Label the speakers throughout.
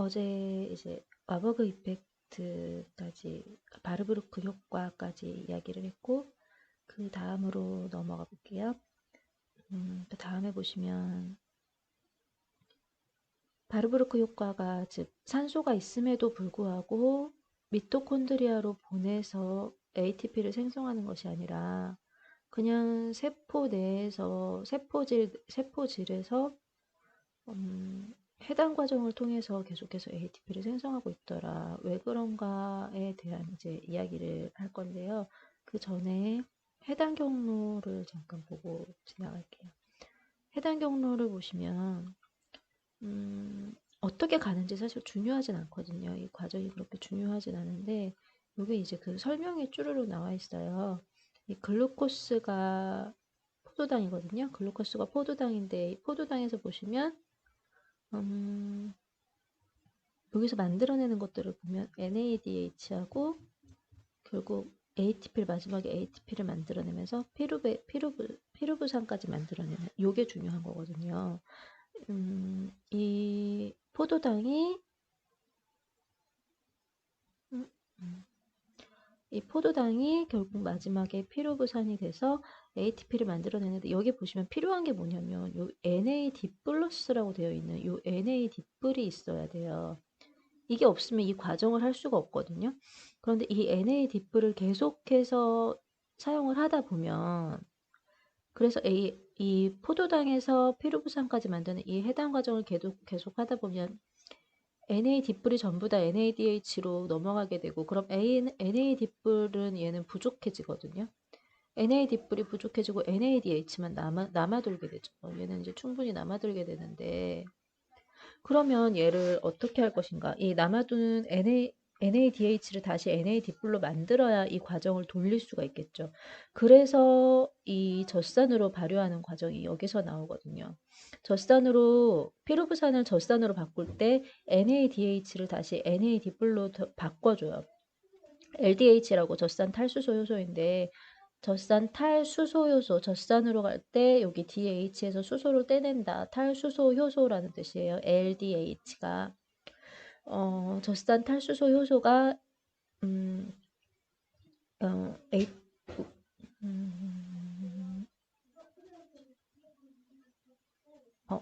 Speaker 1: 어제 이제 와버그 이펙트까지 바르브루크 효과까지 이야기를 했고 그 다음으로 넘어가 볼게요. 음, 그 다음에 보시면 바르브루크 효과가 즉 산소가 있음에도 불구하고 미토콘드리아로 보내서 ATP를 생성하는 것이 아니라 그냥 세포 내에서 세포질 세포질에서 음, 해당 과정을 통해서 계속해서 ATP를 생성하고 있더라. 왜 그런가에 대한 이제 이야기를 할 건데요. 그 전에 해당 경로를 잠깐 보고 지나갈게요. 해당 경로를 보시면 음, 어떻게 가는지 사실 중요하진 않거든요. 이 과정이 그렇게 중요하진 않은데 여기 이제 그 설명이 쭈르륵 나와 있어요. 이 글루코스가 포도당이거든요. 글루코스가 포도당인데 포도당에서 보시면 음, 여기서 만들어내는 것들을 보면 NADH하고 결국 ATP를 마지막에 ATP를 만들어내면서 피루베, 피루부, 피루부산까지 만들어내는 요게 중요한 거거든요. 음, 이 포도당이 음, 음. 이 포도당이 결국 마지막에 피루부산이 돼서 ATP를 만들어내는데 여기 보시면 필요한 게 뭐냐면 요 NAD 플러스라고 되어 있는 요 NAD 뿔이 있어야 돼요. 이게 없으면 이 과정을 할 수가 없거든요. 그런데 이 NAD 뿔을 계속해서 사용을 하다 보면 그래서 이, 이 포도당에서 피루부산까지 만드는 이 해당 과정을 계속, 계속 하다 보면 NAD뿔이 전부 다 NADH로 넘어가게 되고 그럼 NAD뿔은 얘는 부족해지거든요. NAD뿔이 부족해지고 NADH만 남아, 남아돌게 되죠. 얘는 이제 충분히 남아돌게 되는데 그러면 얘를 어떻게 할 것인가? 이 남아도는 NA, NADH를 다시 NAD뿔로 만들어야 이 과정을 돌릴 수가 있겠죠. 그래서 이 젖산으로 발효하는 과정이 여기서 나오거든요. 젖산으로 피루부산을 젖산으로 바꿀 때 NADH를 다시 NAD뿔로 바꿔줘요. LDH라고 젖산 탈수소 효소인데 젖산 탈수소 효소, 젖산으로 갈 때 여기 DH에서 수소를 떼낸다. 탈수소 효소라는 뜻이에요. LDH가 어, 젖산 탈수소 효소가 음, 어, A, 음, 어,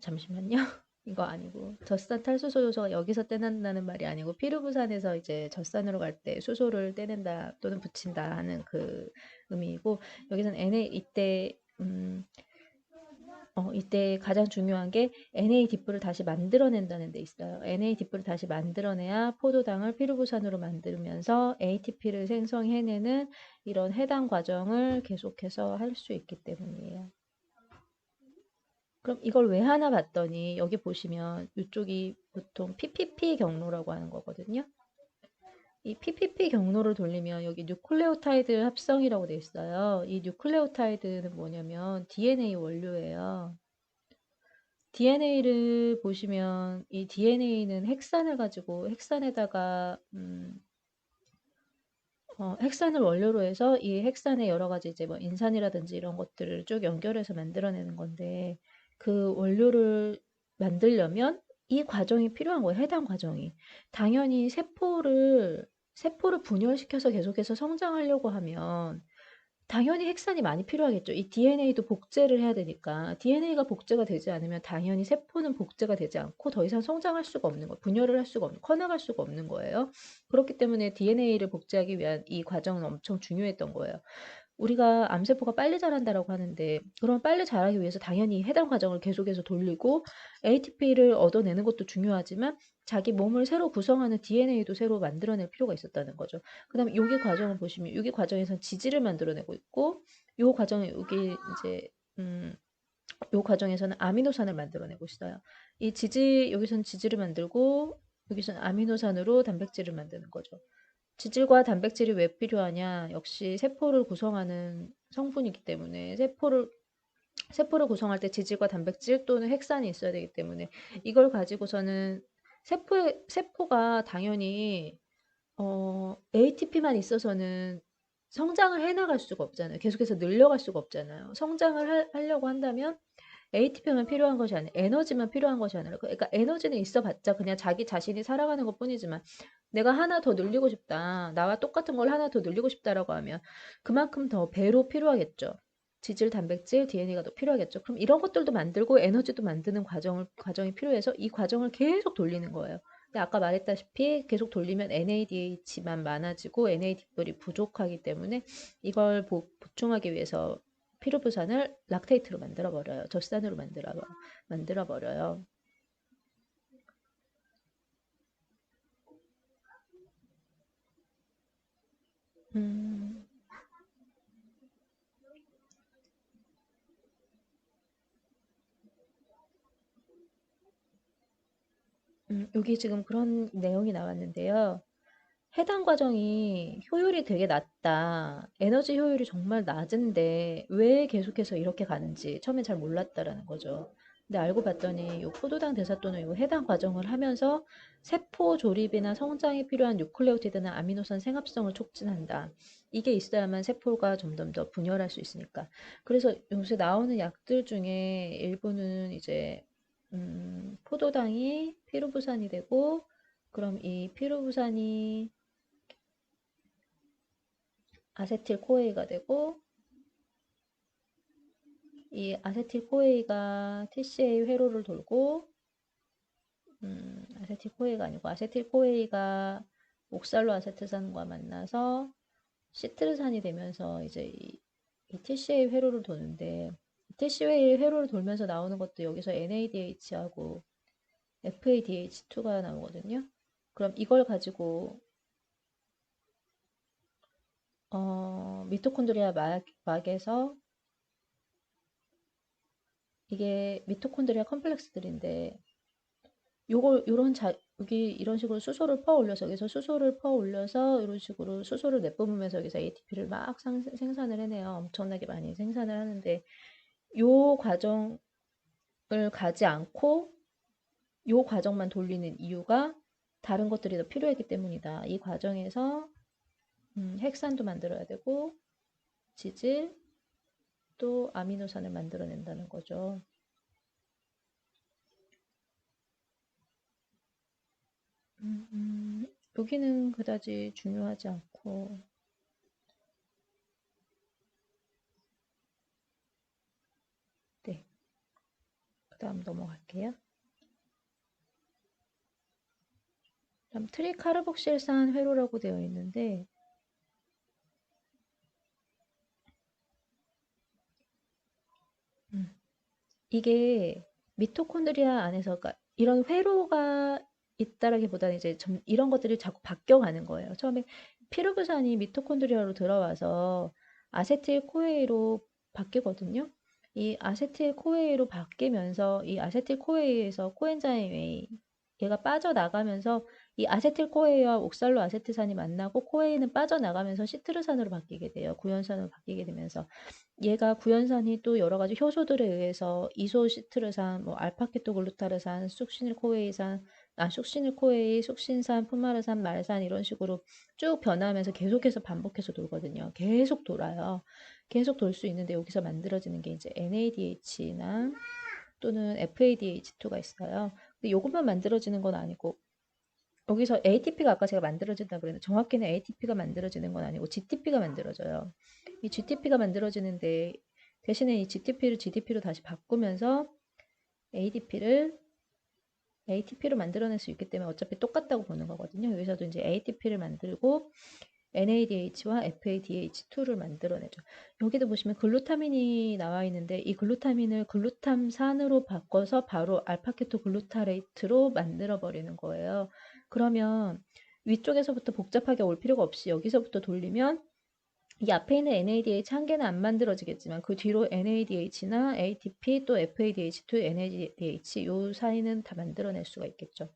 Speaker 1: 잠시만요. 이거 아니고 젖산 탈수소 요소가 여기서 떼낸다는 말이 아니고 피루부산에서 이제 젖산으로 갈 때 수소를 떼낸다 또는 붙인다 하는 그 의미이고 여기서는 NA 이때 음, 어, 이때 가장 중요한 게 NAD뿔을 다시 만들어낸다는 데 있어요. NAD뿔을 다시 만들어내야 포도당을 피루부산으로 만들면서 ATP를 생성해내는 이런 해당 과정을 계속해서 할 수 있기 때문이에요. 그럼 이걸 왜 하나 봤더니 여기 보시면 이쪽이 보통 PPP 경로라고 하는 거거든요. 이 PPP 경로를 돌리면 여기 뉴클레오타이드 합성이라고 돼 있어요. 이 뉴클레오타이드는 뭐냐면 DNA 원료예요. DNA를 보시면 이 DNA는 핵산을 가지고 핵산에다가 음, 어, 핵산을 원료로 해서 이 핵산에 여러 가지 이제 뭐 인산이라든지 이런 것들을 쭉 연결해서 만들어내는 건데 그 원료를 만들려면 이 과정이 필요한 거예요. 해당 과정이. 당연히 세포를 세포를 분열시켜서 계속해서 성장하려고 하면 당연히 핵산이 많이 필요하겠죠. 이 DNA도 복제를 해야 되니까 DNA가 복제가 되지 않으면 당연히 세포는 복제가 되지 않고 더 이상 성장할 수가 없는 거예요. 분열을 할 수가 없는, 커나갈 수가 없는 거예요. 그렇기 때문에 DNA를 복제하기 위한 이 과정은 엄청 중요했던 거예요. 우리가 암세포가 빨리 자란다라고 하는데 그럼 빨리 자라기 위해서 당연히 해당 과정을 계속해서 돌리고 ATP를 얻어내는 것도 중요하지만 자기 몸을 새로 구성하는 DNA도 새로 만들어낼 필요가 있었다는 거죠. 그 다음에 여기 과정을 보시면 여기 과정에서 지질을 만들어내고 있고 요 과정에 여기 이제 음, 요 과정에서는 아미노산을 만들어내고 있어요. 이 지질 여기서는 지질을 만들고 여기서는 아미노산으로 단백질을 만드는 거죠. 지질과 단백질이 왜 필요하냐? 역시 세포를 구성하는 성분이기 때문에 세포를 세포를 구성할 때 지질과 단백질 또는 핵산이 있어야 되기 때문에 이걸 가지고서는 세포 세포가 당연히 어, ATP만 있어서는 성장을 해나갈 수가 없잖아요. 계속해서 늘려갈 수가 없잖아요. 성장을 하, 하려고 한다면 ATP만 필요한 것이 아니라 에너지만 필요한 것이 아니라 그러니까 에너지는 있어봤자 그냥 자기 자신이 살아가는 것 뿐이지만 내가 하나 더 늘리고 싶다. 나와 똑같은 걸 하나 더 늘리고 싶다라고 하면 그만큼 더 배로 필요하겠죠. 지질, 단백질, DNA가 더 필요하겠죠. 그럼 이런 것들도 만들고 에너지도 만드는 과정을 과정이 필요해서 이 과정을 계속 돌리는 거예요. 근데 아까 말했다시피 계속 돌리면 NADH만 많아지고 NAD들이 부족하기 때문에 이걸 보, 보충하기 위해서 피로부산을 락테이트로 만들어 버려요. 젖산으로 만들어 만들어 버려요. 음, 음, 여기 지금 그런 내용이 나왔는데요. 해당 과정이 효율이 되게 낮다. 에너지 효율이 정말 낮은데 왜 계속해서 이렇게 가는지 처음에 잘 몰랐다라는 거죠. 근데 알고 봤더니 이 포도당 대사또는 이 해당 과정을 하면서 세포 조립이나 성장에 필요한 뉴클레오티드나 아미노산 생합성을 촉진한다. 이게 있어야만 세포가 점점 더 분열할 수 있으니까. 그래서 요새 나오는 약들 중에 일부는 이제 음, 포도당이 피로부산이 되고 그럼 이 피로부산이 아세틸 코에이가 되고 이 아세틸 코에이가 TCA 회로를 돌고 음, 아세틸 코에이가 아니고 아세틸 코에이가 옥살로 아세트산과 만나서 시트르산이 되면서 이제 이, 이 TCA 회로를 도는데 TCA 회로를 돌면서 나오는 것도 여기서 NADH하고 FADH2가 나오거든요. 그럼 이걸 가지고 어, 미토콘드리아 막, 막에서 이게 미토콘드리아 컴플렉스들인데 요걸 요런 자 여기 이런 식으로 수소를 퍼 올려서 여기서 수소를 퍼 올려서 이런 식으로 수소를 내뿜으면서 여기서 ATP를 막 상, 생산을 해내요. 엄청나게 많이 생산을 하는데 요 과정을 가지 않고 요 과정만 돌리는 이유가 다른 것들이 더 필요했기 때문이다. 이 과정에서 음, 핵산도 만들어야 되고 지질 또 아미노산을 만들어낸다는 거죠. 음, 음, 여기는 그다지 중요하지 않고 네, 그 다음 넘어갈게요. 그럼 트리카르복실산 회로라고 되어 있는데 이게 미토콘드리아 안에서 그러니까 이런 회로가 있다라기보다는 이제 점, 이런 것들이 자꾸 바뀌어가는 거예요. 처음에 피루부산이 미토콘드리아로 들어와서 아세틸 코에이로 바뀌거든요. 이 아세틸 코에이로 바뀌면서 이 아세틸 코에이에서 코엔자임 A 얘가 빠져나가면서 이 아세틸 코에이와 옥살로 아세트산이 만나고 코에이는 빠져나가면서 시트르산으로 바뀌게 돼요. 구연산으로 바뀌게 되면서 얘가 구연산이 또 여러 가지 효소들에 의해서 이소시트르산, 뭐 알파케토글루타르산, 쑥시닐 코에이산, 아 쑥시닐 코에이, 쑥신산, 푸마르산, 말산 이런 식으로 쭉 변하면서 계속해서 반복해서 돌거든요. 계속 돌아요. 계속 돌 수 있는데 여기서 만들어지는 게 이제 NADH나 또는 FADH2가 있어요. 근데 이것만 만들어지는 건 아니고 여기서 ATP가 아까 제가 만들어진다 그랬는데 정확히는 ATP가 만들어지는 건 아니고 GTP가 만들어져요. 이 GTP가 만들어지는데 대신에 이 GTP를 GDP로 다시 바꾸면서 ADP를 ATP로 만들어낼 수 있기 때문에 어차피 똑같다고 보는 거거든요. 여기서도 이제 ATP를 만들고 NADH와 FADH2를 만들어내죠. 여기도 보시면 글루타민이 나와 있는데 이 글루타민을 글루탐산으로 바꿔서 바로 알파케토 글루타레이트로 만들어 버리는 거예요. 그러면 위쪽에서부터 복잡하게 올 필요가 없이 여기서부터 돌리면 이 앞에 있는 NADH 한 개는 안 만들어지겠지만 그 뒤로 NADH나 ATP 또 FADH2, NADH 요 사이는 다 만들어낼 수가 있겠죠.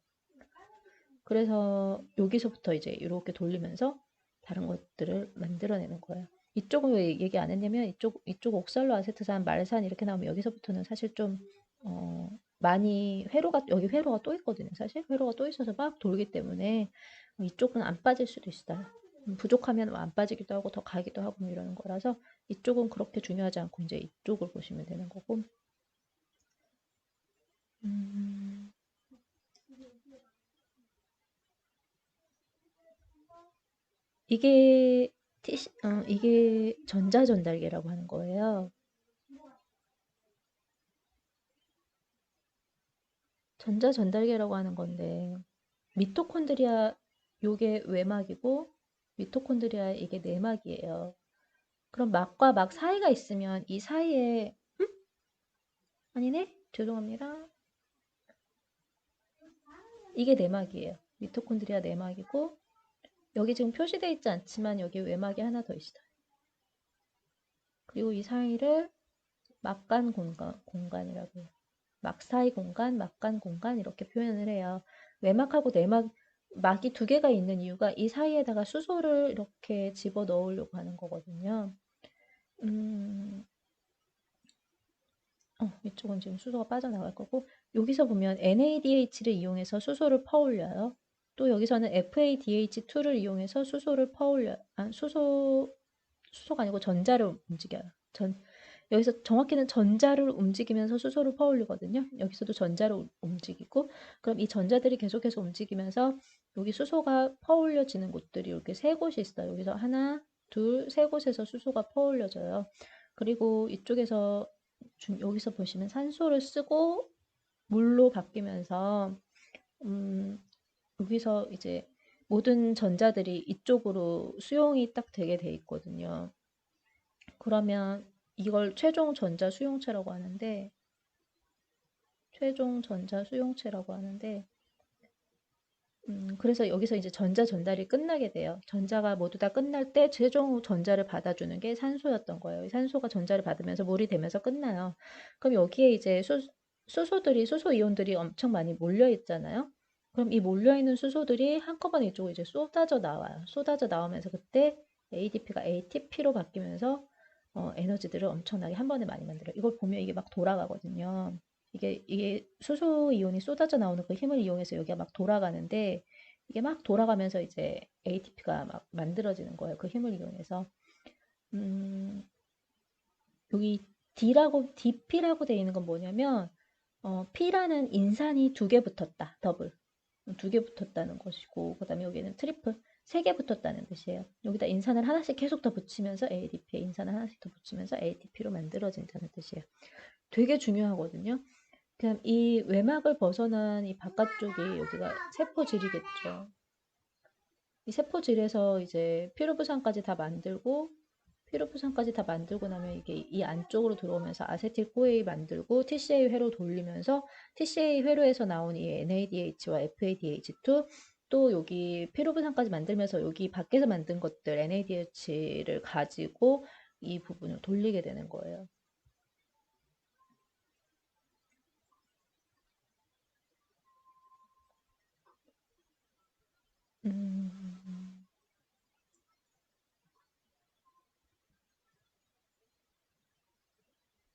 Speaker 1: 그래서 여기서부터 이제 이렇게 돌리면서 다른 것들을 만들어내는 거예요. 이쪽은 왜 얘기 안 했냐면 이쪽 이쪽 옥살로 아세트산, 말산 이렇게 나오면 여기서부터는 사실 좀 어, 많이 회로가 여기 회로가 또 있거든요. 사실 회로가 또 있어서 막 돌기 때문에 이쪽은 안 빠질 수도 있어요. 부족하면 안 빠지기도 하고 더 가기도 하고 뭐 이러는 거라서 이쪽은 그렇게 중요하지 않고 이제 이쪽을 보시면 되는 거고 음, 이게 TC, 어, 이게 전자 전달계라고 하는 거예요. 전자 전달계라고 하는 건데 미토콘드리아 요게 외막이고 미토콘드리아 이게 내막이에요. 그럼 막과 막 사이가 있으면 이 사이에 음? 아니네? 죄송합니다. 이게 내막이에요. 미토콘드리아 내막이고 여기 지금 표시되어 있지 않지만 여기 외막이 하나 더 있어요. 그리고 이 사이를 막간 공간, 공간이라고 해요. 막 사이 공간, 막간 공간 이렇게 표현을 해요. 외막하고 내막, 막이 두 개가 있는 이유가 이 사이에다가 수소를 이렇게 집어 넣으려고 하는 거거든요. 음, 어, 이쪽은 지금 수소가 빠져나갈 거고 여기서 보면 NADH를 이용해서 수소를 퍼올려요. 또 여기서는 FADH2를 이용해서 수소를 퍼올려 아, 수소 수소가 아니고 전자를 움직여요. 전 여기서 정확히는 전자를 움직이면서 수소를 퍼올리거든요. 여기서도 전자를 움직이고 그럼 이 전자들이 계속해서 움직이면서 여기 수소가 퍼올려지는 곳들이 이렇게 세 곳이 있어요. 여기서 하나, 둘, 세 곳에서 수소가 퍼올려져요. 그리고 이쪽에서 여기서 보시면 산소를 쓰고 물로 바뀌면서 음, 여기서 이제 모든 전자들이 이쪽으로 수용이 딱 되게 돼 있거든요. 그러면 이걸 최종 전자 수용체라고 하는데 최종 전자 수용체라고 하는데 음, 그래서 여기서 이제 전자 전달이 끝나게 돼요. 전자가 모두 다 끝날 때 최종 전자를 받아주는 게 산소였던 거예요. 산소가 전자를 받으면서 물이 되면서 끝나요. 그럼 여기에 이제 수, 수소들이 수소 이온들이 엄청 많이 몰려 있잖아요. 그럼 이 몰려 있는 수소들이 한꺼번에 이쪽으로 이제 쏟아져 나와요. 쏟아져 나오면서 그때 ADP가 ATP로 바뀌면서 어, 에너지들을 엄청나게 한 번에 많이 만들어요. 이걸 보면 이게 막 돌아가거든요. 이게, 이게 수소 이온이 쏟아져 나오는 그 힘을 이용해서 여기가 막 돌아가는데 이게 막 돌아가면서 이제 ATP가 막 만들어지는 거예요. 그 힘을 이용해서. 음, 여기 D라고, DP라고 되어 있는 건 뭐냐면, 어, P라는 인산이 두 개 붙었다. 더블. 두 개 붙었다는 것이고, 그 다음에 여기는 트리플. 세 개 붙었다는 뜻이에요. 여기다 인산을 하나씩 계속 더 붙이면서 ADP에 인산을 하나씩 더 붙이면서 ATP로 만들어진다는 뜻이에요. 되게 중요하거든요. 그냥 이 외막을 벗어난 이 바깥쪽이 여기가 세포질이겠죠. 이 세포질에서 이제 피로부산까지 다 만들고 피로부산까지 다 만들고 나면 이게 이 안쪽으로 들어오면서 아세틸 코에이 만들고 TCA 회로 돌리면서 TCA 회로에서 나온 이 NADH와 FADH2 또 여기 피로부산까지 만들면서 여기 밖에서 만든 것들 NADH를 가지고 이 부분을 돌리게 되는 거예요. 음,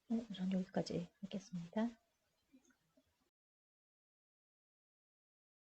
Speaker 1: 어, 우선 여기까지 하겠습니다.